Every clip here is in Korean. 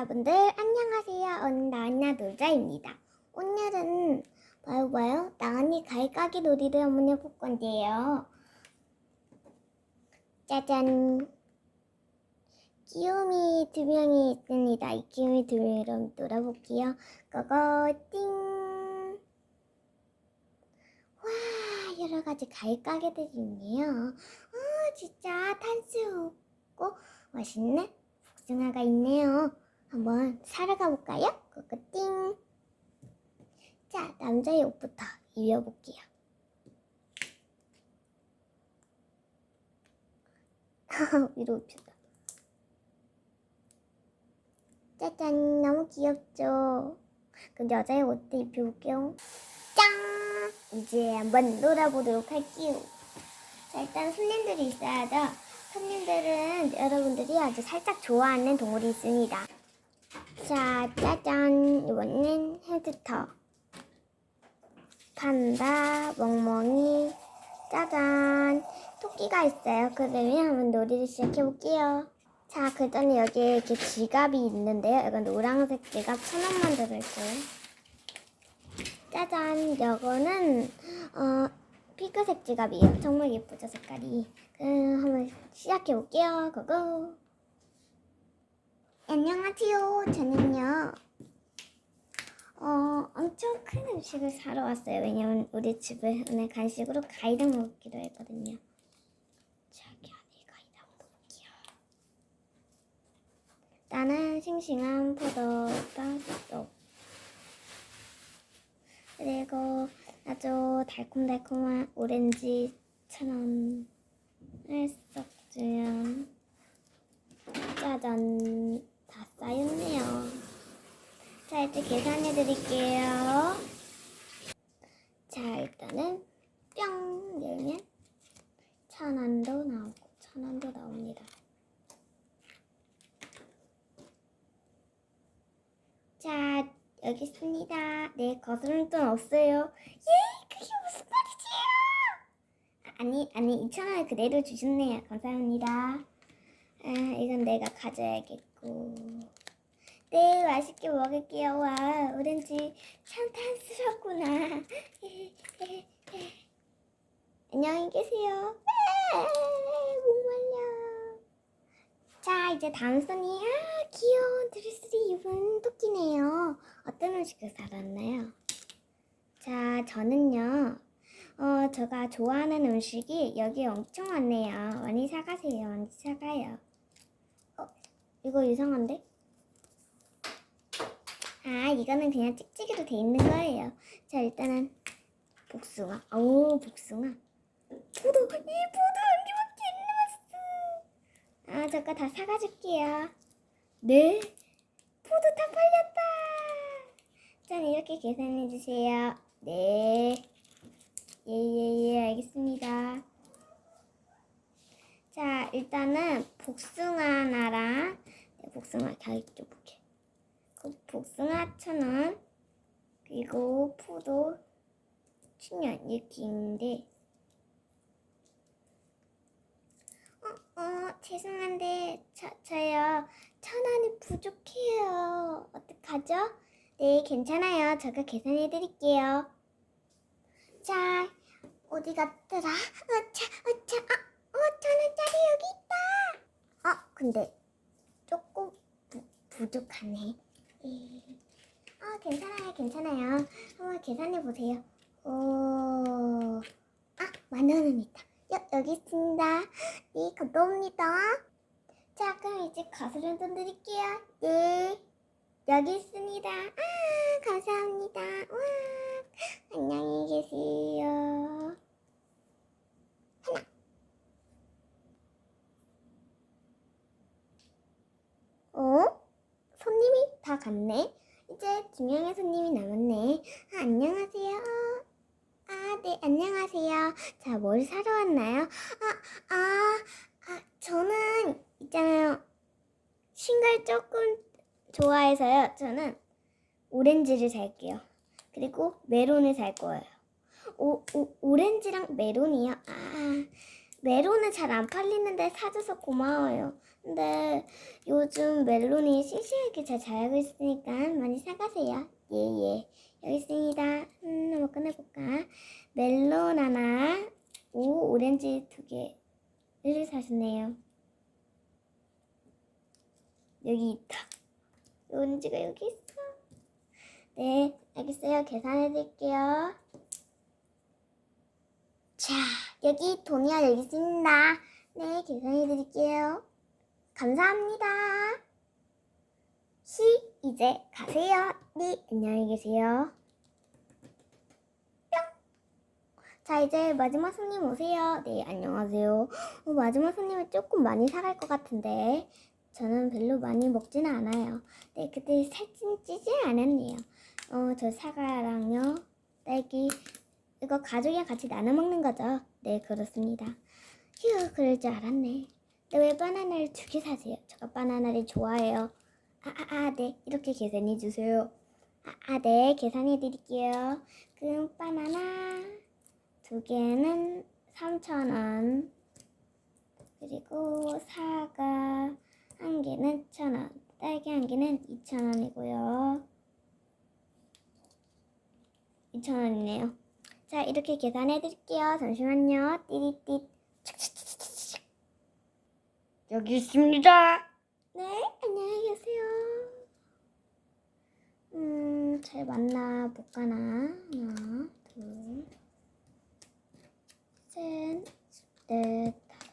여러분들 안녕하세요. 오늘 나은나 놀자입니다. 오늘은 봐요 봐요. 나은이 갈까기 놀이를 한번 해볼 건데요. 짜잔. 귀요미 두 명이 있습니다. 이 귀요미 두 명이랑 놀아볼게요. 고고 띵. 와 여러 가지 갈까기들이 있네요. 아 진짜 탄수고 멋있네. 복숭아가 있네요. 한번 사러 가볼까요? 고고띵. 자, 남자의 옷부터 입어볼게요. 위로 입혔다. 짜잔, 너무 귀엽죠? 그럼 여자의 옷도 입혀볼게요. 짠! 이제 한번 놀아보도록 할게요. 자, 일단 손님들이 있어야죠. 손님들은 여러분들이 아주 살짝 좋아하는 동물이 있습니다. 자, 짜잔. 이번엔 햄스터. 판다, 멍멍이, 짜잔. 토끼가 있어요. 그러면 한번 놀이를 시작해볼게요. 자, 그 전에 여기에 이렇게 지갑이 있는데요. 이건 노란색 지갑 천 원만 들어있어요. 짜잔. 이거는, 어, 핑크색 지갑이에요. 정말 예쁘죠, 색깔이. 음, 한번 시작해볼게요. 고고. 안녕하세요. 저는요, 어, 엄청 큰 음식을 사러 왔어요. 왜냐면 우리 집에 오늘 간식으로 가이드 먹기로 했거든요. 저기 안에 한번 볼게요. 나는 싱싱한 포도 떡 그리고 아주 달콤달콤한 오렌지 천원을 쏙 주면 짜잔 다 쌓였네요. 자 이제 계산해 드릴게요. 자 일단은 뿅 열면 천 원도 나오고 천 원도 나옵니다. 자 여기 있습니다. 네 거스름 돈 없어요. 예 그게 무슨 말이지요? 아니 아니 2천 원을 그대로 주셨네요. 감사합니다. 아 이건 내가 가져야겠고. 네, 맛있게 먹을게요. 와, 오렌지 참 탄스럽구나. 안녕히 계세요. 아, 목말려. 자, 이제 다음 손이 아, 귀여운 드레스를 입은 토끼네요. 어떤 음식을 사러 왔나요? 자, 저는요. 어, 제가 좋아하는 음식이 여기 엄청 많네요. 많이 사가세요. 많이 사가요. 어, 이거 이상한데? 아, 이거는 그냥 찍찍이로 돼 있는 거예요. 자, 일단은 복숭아. 오, 복숭아. 포도, 이 포도 한 개밖에 안 남았어. 아, 저거 다 사가줄게요. 네? 포도 다 팔렸다. 전 이렇게 계산해 주세요. 네. 예, 예, 예, 알겠습니다. 자, 일단은 복숭아 하나랑 네, 복숭아 가격 좀 볼게. 그 복숭아 천 원, 그리고 포도 춘년 이렇게 있는데, 어, 어, 죄송한데, 저, 저요, 천 원이 부족해요. 어떡하죠? 네, 괜찮아요. 제가 계산해 드릴게요. 자, 어디 갔더라? 어차, 어차, 아, 어, 천 원짜리 여기 있다. 어, 근데 조금 부, 부족하네. 괜찮아요, 괜찮아요. 한번 계산해 보세요. 오, 아, 만 원은 있다. 여, 여기 있습니다. 네, 감사합니다. 자, 그럼 이제 가수를 돈 드릴게요. 네, 여기 있습니다. 아, 감사합니다. 와, 안녕히 계세요. 어? 손님이 다 갔네. 두 명의 손님이 남았네. 아, 안녕하세요. 아, 네, 안녕하세요. 자, 뭘 사러 왔나요? 아, 아, 아, 저는 있잖아요. 신걸 조금 좋아해서요. 저는 오렌지를 살게요. 그리고 메론을 살 거예요. 오, 오, 오렌지랑 메론이요? 아, 메론은 잘 안 팔리는데 사줘서 고마워요. 근데 요즘 멜론이 싱싱하게 잘 자라고 있으니까 많이 사가세요. 예예. 여기 있습니다. 음, 한번 꺼내볼까? 멜론 하나, 오 오렌지 두 개를 사셨네요. 여기 있다. 오렌지가 여기 있어. 네, 알겠어요. 계산해 드릴게요. 자, 여기 돈이야 여기 있습니다. 네, 계산해 드릴게요. 감사합니다. 시, 이제 가세요. 네, 안녕히 계세요. 뿅. 자, 이제 마지막 손님 오세요. 네, 안녕하세요. 어, 마지막 손님은 조금 많이 사갈 것 같은데, 저는 별로 많이 먹지는 않아요. 네, 그때 살찐 찌지 않았네요. 어, 저 사과랑요, 딸기, 이거 가족이랑 같이 나눠 먹는 거죠? 네, 그렇습니다. 휴, 그럴 줄 알았네. 네, 왜 바나나를 두 개 사세요? 제가 바나나를 좋아해요. 아, 아, 아, 네. 이렇게 계산해 주세요. 아, 아, 네. 계산해 드릴게요. 그럼 바나나 두 개는 3,000원. 그리고 사과 한 개는 1,000원. 딸기 한 개는 2,000원이고요. 2,000원이네요. 자, 이렇게 계산해 드릴게요. 잠시만요. 띠리띠. 여기 있습니다. 네, 안녕히 계세요. 음, 잘 만나 볼까나? 하나, 둘, 셋, 넷, 다섯.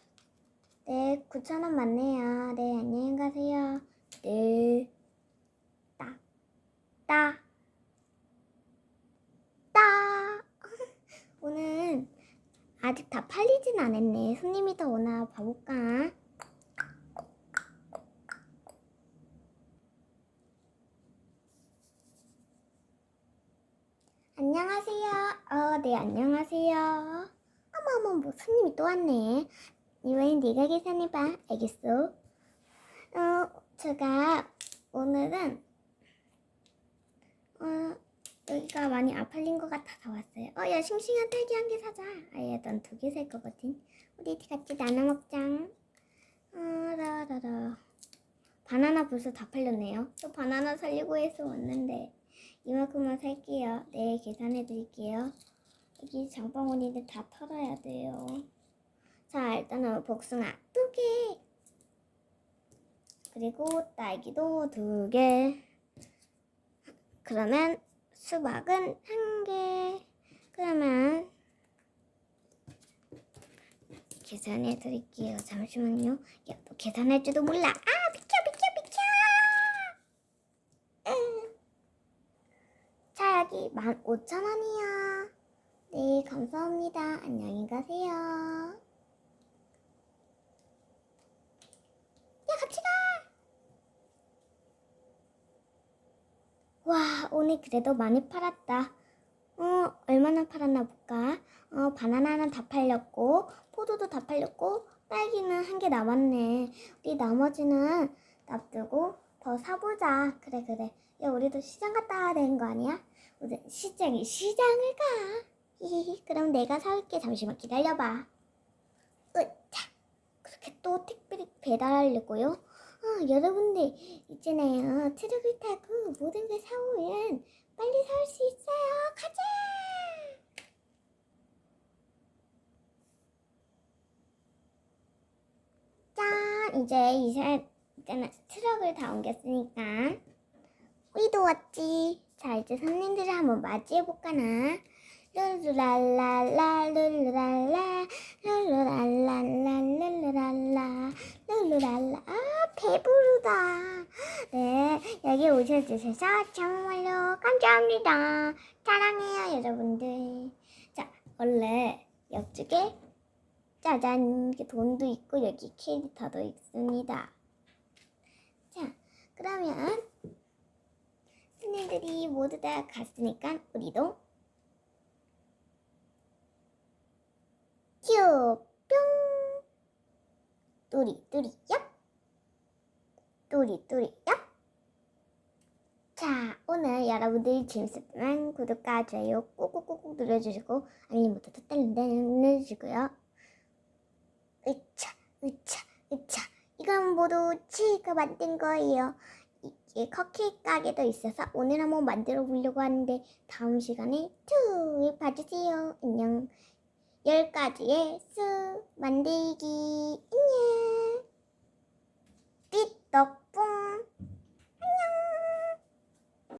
네, 9,000원 맞네요. 네, 안녕히 가세요. 네. 따, 따, 따. 오늘 아직 다 팔리진 않았네. 손님이 더 오나 봐볼까? 안녕하세요. 어, 네, 안녕하세요. 어머, 어머, 뭐 손님이 또 왔네. 이번엔 네가 계산해봐. 알겠어? 어, 제가 오늘은 어, 여기가 많이 안 팔린 것 같아서 왔어요. 어, 야, 싱싱한 딸기 한 개 사자. 아, 야, 넌두개 살 거거든. 우리 같이 나눠 먹자. 어, 라라라. 바나나 벌써 다 팔렸네요. 저 바나나 살려고 해서 왔는데. 이만큼만 살게요. 네, 계산해 드릴게요. 여기 장바구니를 다 털어야 돼요. 자, 일단은 복숭아 두 개. 그리고 딸기도 두 개. 그러면 수박은 한 개. 그러면 계산해 드릴게요. 잠시만요. 야, 너 계산할 줄도 몰라. 아, 자, 여기 15,000원이요. 네, 감사합니다. 안녕히 가세요. 야, 같이 가! 와, 오늘 그래도 많이 팔았다. 어, 얼마나 팔았나 볼까? 어, 바나나는 다 팔렸고, 포도도 다 팔렸고, 딸기는 한 개 남았네. 우리 나머지는 놔두고 더 사보자. 그래, 그래. 야, 우리도 시장 갔다 와야 되는 거 아니야? 우리 시장이 시장을 가. 그럼 내가 사올게. 잠시만 기다려봐. 으차. 그렇게 또 택배 배달하려고요? 아, 여러분들 이제는 트럭을 타고 모든 걸 사오면 빨리 사올 수 있어요. 가자. 짠, 이제 이제 이제는 트럭을 다 옮겼으니까 우리도 왔지. 자, 이제 손님들을 한번 맞이해 볼까나. 룰루랄랄라 룰루랄라 룰루랄랄라 룰루랄라 룰루랄라. 아 배부르다. 네 여기 오셔주셔서 정말로 감사합니다. 사랑해요 여러분들. 자 원래 옆쪽에 짜잔 이렇게 돈도 있고 여기 캐릭터도 있습니다. 자 그러면 손님들이 모두 다 갔으니까 우리도 큐, 뿅. 뚜리, 뚜리, 얍. 뚜리, 뚜리, 얍. 자, 오늘 여러분들이 재밌었다면 구독과 좋아요 꾹꾹꾹꾹 눌러주시고 알림 버튼 톡달린다 눌러주시고요. 으차, 으차, 으차. 이건 모두 치이가 만든 거예요. 길 커키 가게도 있어서 오늘 한번 만들어 보려고 하는데 다음 시간에 쭉 봐주세요. 안녕. 10가지의 수 만들기. 안녕. 띠떡!